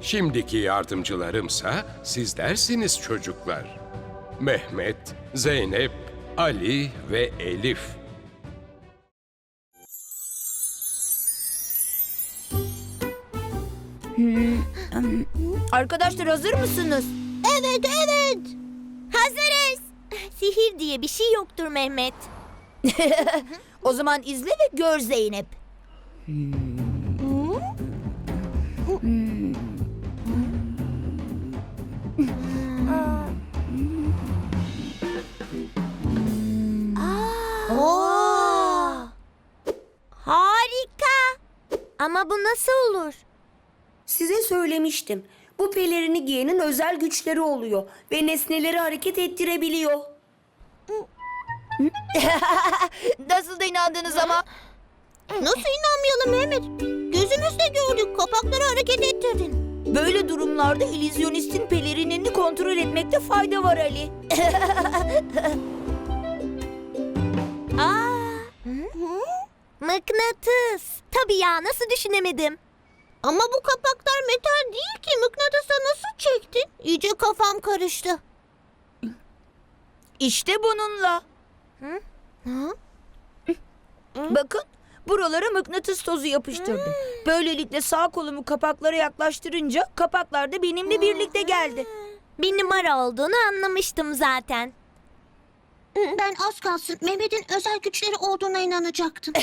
Şimdiki yardımcılarımsa sizlersiniz çocuklar. Mehmet, Zeynep, Ali ve Elif. Arkadaşlar hazır mısınız? Evet evet. Hazırız. Sihir diye bir şey yoktur Mehmet. O zaman izle ve gör Zeynep. Oo. Ama bu nasıl olur? Size söylemiştim. Bu pelerini giyenin özel güçleri oluyor ve nesneleri hareket ettirebiliyor. Nasıl da inandınız ama? Nasıl inanmayalım Mehmet? Gözümüzle gördük. Kapakları hareket ettirdin. Böyle durumlarda illüzyonistin pelerinini kontrol etmekte fayda var Ali. Mıknatıs. Tabii ya nasıl düşünemedim. Ama bu kapaklar metal değil ki. Mıknatısa nasıl çektin? İyice kafam karıştı. İşte bununla. Hı? Bakın buralara mıknatıs tozu yapıştırdım. Böylelikle sağ kolumu kapaklara yaklaştırınca kapaklar da benimle birlikte geldi. Bir numara olduğunu anlamıştım zaten. Ben az kalsın Mehmet'in özel güçleri olduğuna inanacaktım.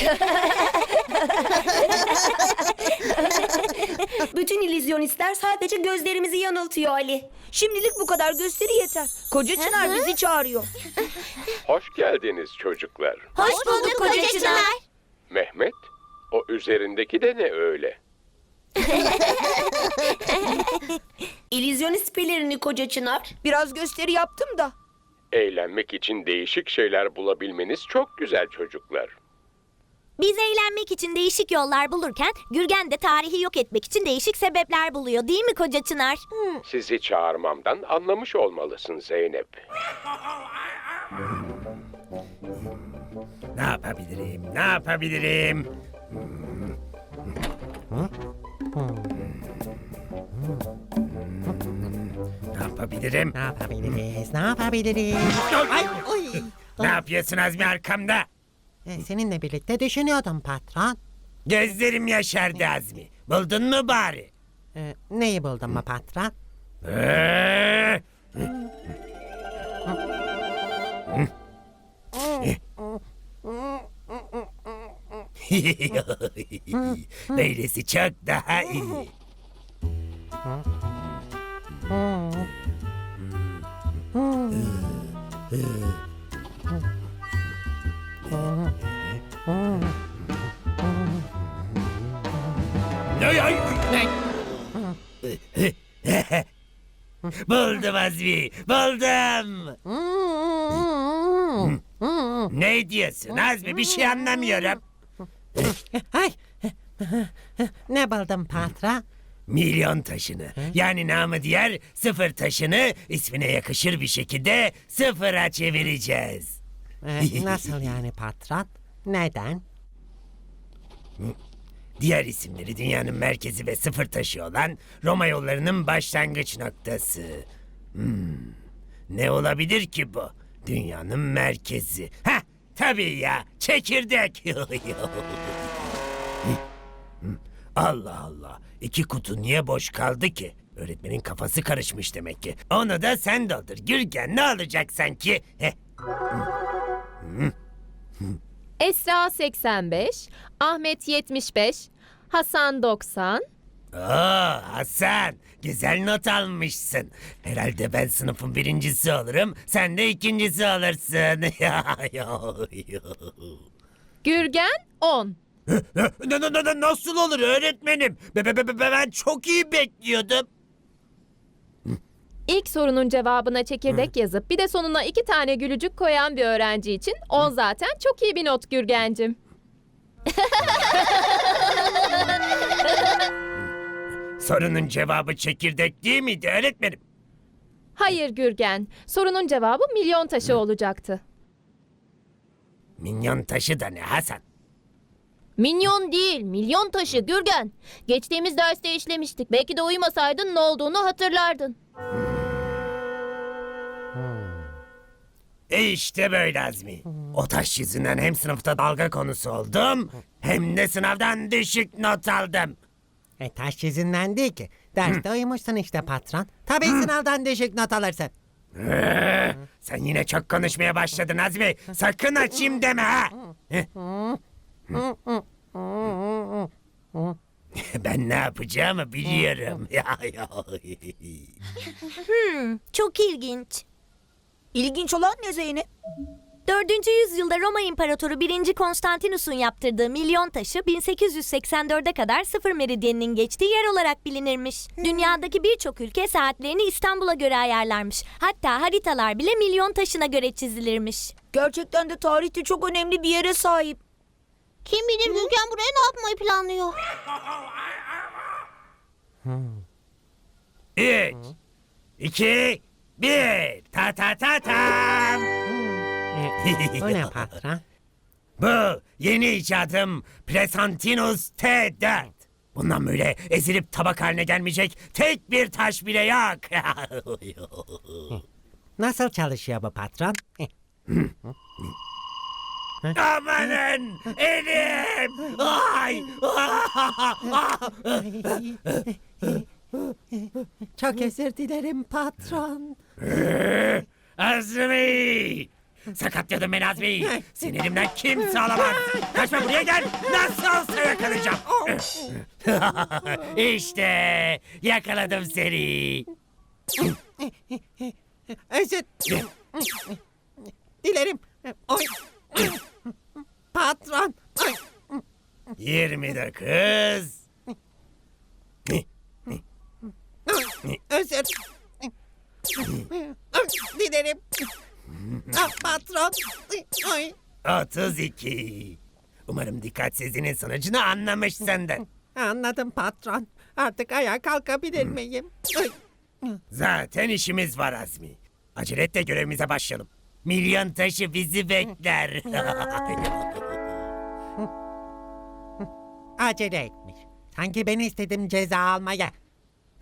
Bütün illüzyonistler sadece gözlerimizi yanıltıyor Ali. Şimdilik bu kadar gösteri yeter. Koca Çınar bizi çağırıyor. Hoş geldiniz çocuklar. Hoş bulduk Koca Çınar. Mehmet, o üzerindeki de ne öyle? İllüzyonist pelerini koca çınar. Biraz gösteri yaptım da. Eğlenmek için değişik şeyler bulabilmeniz çok güzel çocuklar. Biz eğlenmek için değişik yollar bulurken Gürgen de tarihi yok etmek için değişik sebepler buluyor değil mi Koca Çınar? Sizi çağırmamdan anlamış olmalısın Zeynep. Ne yapabilirim? Ne yapabilirim? Ne yapabilirim? Ne yapabiliriz? Ne yapabiliriz? Ay, oy. Ne yapıyorsun Azmi arkamda? E, Seninle birlikte düşünüyordum patron. Gözlerim yaşardı Azmi. Buldun mu bari? E, neyi buldun mu patron? Ee, Böylesi çok daha iyi. Ay, ay, ay. Buldum Azmi, buldum. Ne diyorsun Azmi? Bir şey anlamıyorum. Ay. ne buldun patron? Milyon taşını, yani namı diğer sıfır taşını ismine yakışır bir şekilde sıfıra çevireceğiz. E, nasıl yani patron? Neden? Diğer isimleri dünyanın merkezi ve sıfır taşı olan Roma yollarının başlangıç noktası. Hmm, Ne olabilir ki bu? Dünyanın merkezi. Ha, tabii ya, çekirdek. Allah Allah, iki kutu niye boş kaldı ki? Öğretmenin kafası karışmış demek ki. Onu da sen doldur. Gürgen ne olacak sanki? Heh. Esra 85, Ahmet 75, Hasan 90, Oo Hasan, güzel not almışsın. Herhalde ben sınıfın birincisi olurum, sen de ikincisi olursun. Gürgen 10. Na- Nasıl olur öğretmenim? Be- be- be- be- Ben çok iyi bekliyordum. İlk sorunun cevabına çekirdek yazıp bir de sonuna iki tane gülücük koyan bir öğrenci için 10 zaten çok iyi bir not Gürgencim. Sorunun cevabı çekirdek değil miydi öğretmenim? Hayır Gürgen, sorunun cevabı milyon taşı olacaktı. Minyon taşı da ne Hasan? Minyon değil, milyon taşı Gürgen. Geçtiğimiz derste işlemiştik. Belki de uyumasaydın ne olduğunu hatırlardın. E işte böyle Azmi. O taş yüzünden hem sınıfta dalga konusu oldum hem de sınavdan düşük not aldım. E taş yüzünden değil ki. Derste uyumuşsun işte patron. Tabii sınavdan düşük not alırsın. Ee, sen yine çok konuşmaya başladın Azmi. Sakın açayım deme ha. Heh. ben ne yapacağımı biliyorum. Çok ilginç. İlginç olan ne Zeynep? 4. yüzyılda Roma İmparatoru 1. Konstantinus'un yaptırdığı milyon taşı 1884'e kadar sıfır meridyeninin geçtiği yer olarak bilinirmiş. Dünyadaki birçok ülke saatlerini İstanbul'a göre ayarlarmış. Hatta haritalar bile milyon taşına göre çizilirmiş. Gerçekten de tarihte çok önemli bir yere sahip. Kim bilir Gürgen buraya ne yapmayı planlıyor? Üç, iki, bir. Ta ta ta tam. E, bu ne patron? Bu yeni icadım Presantinus T4. Bundan böyle ezilip tabak haline gelmeyecek tek bir taş bile yok. Nasıl çalışıyor bu patron? Amanın elim! Ay! Çok özür dilerim patron. Azmi! Sakatlıyordun beni Azmi. Seni elimden kimse alamaz. Kaçma buraya gel. Nasıl olsa yakalayacağım. işte yakaladım seni. Özür dilerim. Oy. Patron. Oy. 29. Özür dilerim. Ah, patron. Oy. 32. Umarım dikkatsizliğinin sonucunu anlamışsındır. Anladım patron. Artık ayağa kalkabilir miyim? Zaten işimiz var Azmi. Acele et de görevimize başlayalım. Milyon taşı bizi bekler. Acele etmiş. Sanki ben istedim ceza almaya.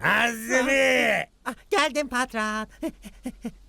Azmi! Ah, geldim patron.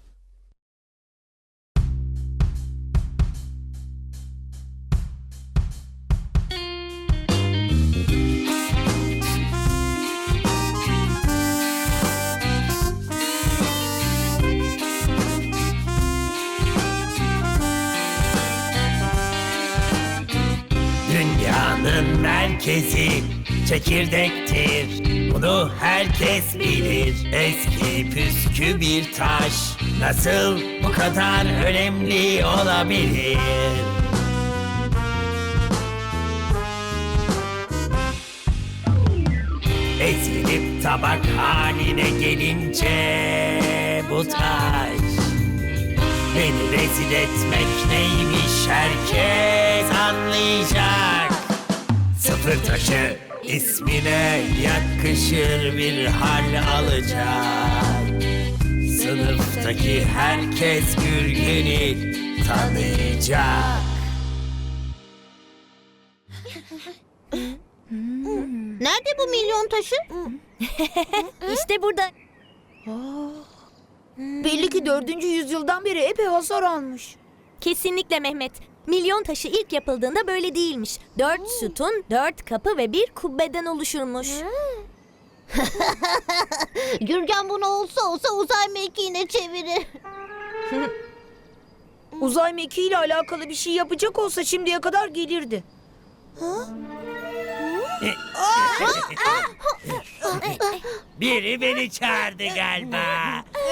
çekirdektir. Bunu herkes bilir. Eski püskü bir taş nasıl bu kadar önemli olabilir? Ezilip tabak haline gelince bu taş Beni rezil etmek neymiş herkes anlayacak Sıfır taşı ismine yakışır bir hal alacak Sınıftaki herkes Gürgen'i tanıyacak Nerede bu milyon taşı? işte burada. Belli ki 4. yüzyıldan beri epey hasar almış. Kesinlikle Mehmet. Milyon taşı ilk yapıldığında böyle değilmiş. Dört sütun, dört kapı ve bir kubbeden oluşurmuş. Gürgen bunu olsa olsa uzay mekiğine çevirir. Uzay mekiğiyle alakalı bir şey yapacak olsa şimdiye kadar gelirdi. Biri beni çağırdı galiba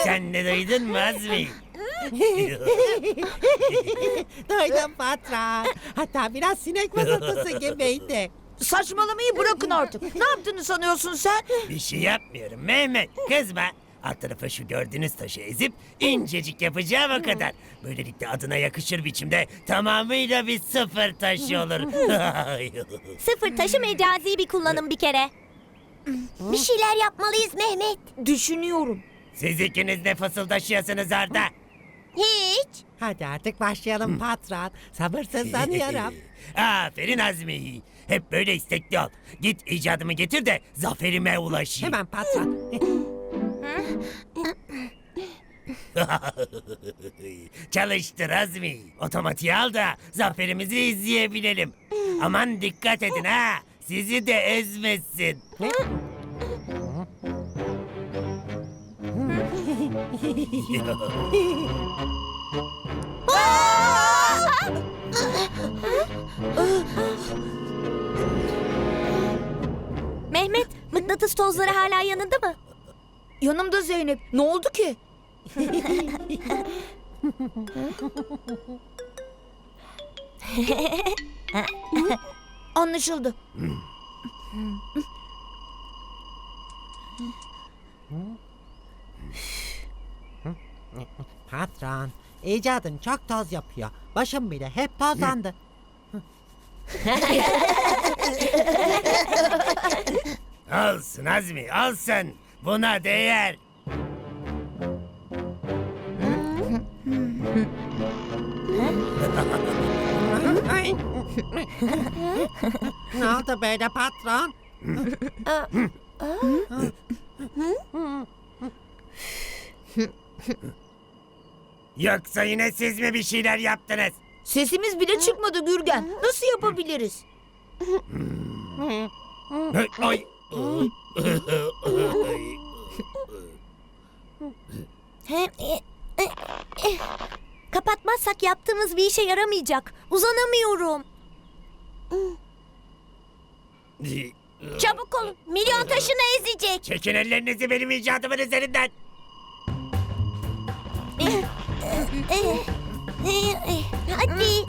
Sen de duydun mu Azmi? Duydum patron. Hatta biraz sinek vızıltısı gibiydi. Saçmalamayı bırakın artık. Ne yaptığını sanıyorsun sen? Bir şey yapmıyorum Mehmet kızma. Alt tarafa şu gördüğünüz taşı ezip incecik yapacağım o kadar. Böylelikle adına yakışır biçimde tamamıyla bir sıfır taşı olur. Sıfır taşı mecazi bir kullanım bir kere. Bir şeyler yapmalıyız Mehmet. Düşünüyorum. Siz ikiniz ne fısıldaşıyorsunuz orada? Hiç. Hadi artık başlayalım patron. Sabırsızlanıyorum. Aferin Azmi. Hep böyle istekli ol. Git icadımı getir de zaferime ulaşayım. Hemen patron. Çalıştır Azmi. Otomatiği al da zaferimizi izleyebilelim. Aman dikkat edin ha. Sizi de ezmesin. Mehmet, mıknatıs tozları hala yanında mı? Yanımda Zeynep. Ne oldu ki? Anlaşıldı. Patron, icadın çok toz yapıyor. Başım bile hep tozlandı. Alsın Azmi alsın. Buna değer. ne oldu böyle patron? Yoksa yine siz mi bir şeyler yaptınız? Sesimiz bile çıkmadı Gürgen. Nasıl yapabiliriz? Ay. Kapatmazsak yaptığımız bir işe yaramayacak. Uzanamıyorum. Çabuk olun. Milyon taşını ezecek. Çekin ellerinizi benim icadımın üzerinden. Hadi.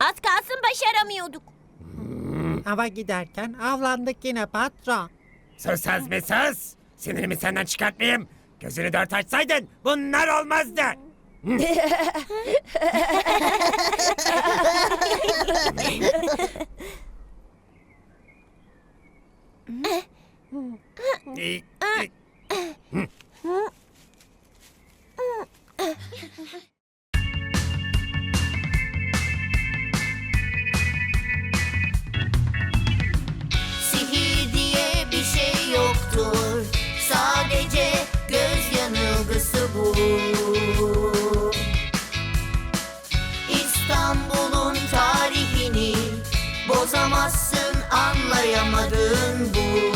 Az kalsın başaramıyorduk. Ava giderken avlandık yine patron. Sus Azmi sus. Sinirimi senden çıkartmayayım. Gözünü dört açsaydın bunlar olmazdı. う、え、う、Bozamazsın anlayamadın bu.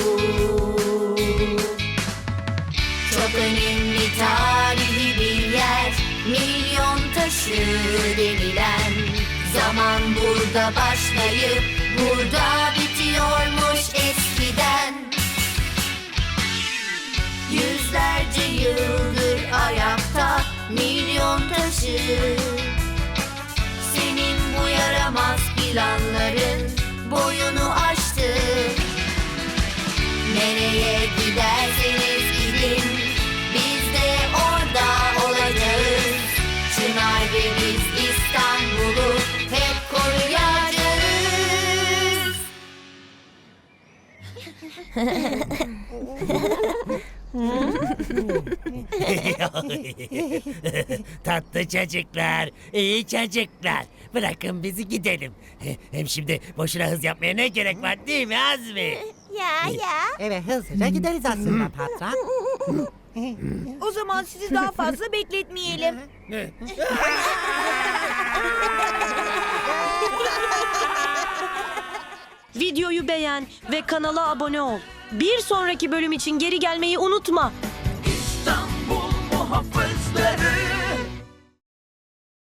Çok önemli tarihi bir yer Milyon taşı denilen. Zaman burada başlayıp Burada bitiyormuş eskiden. Yüzlerce yıldır ayakta Milyon taşı. Senin bu yaramaz planların Tatlı çocuklar, iyi çocuklar. Bırakın bizi gidelim. Hem şimdi boşuna hız yapmaya ne gerek var değil mi Azmi? Ya ya. Eve hızlıca gideriz aslında patron. O zaman sizi daha fazla bekletmeyelim. Videoyu beğen ve kanala abone ol. Bir sonraki bölüm için geri gelmeyi unutma. İstanbul muhafızları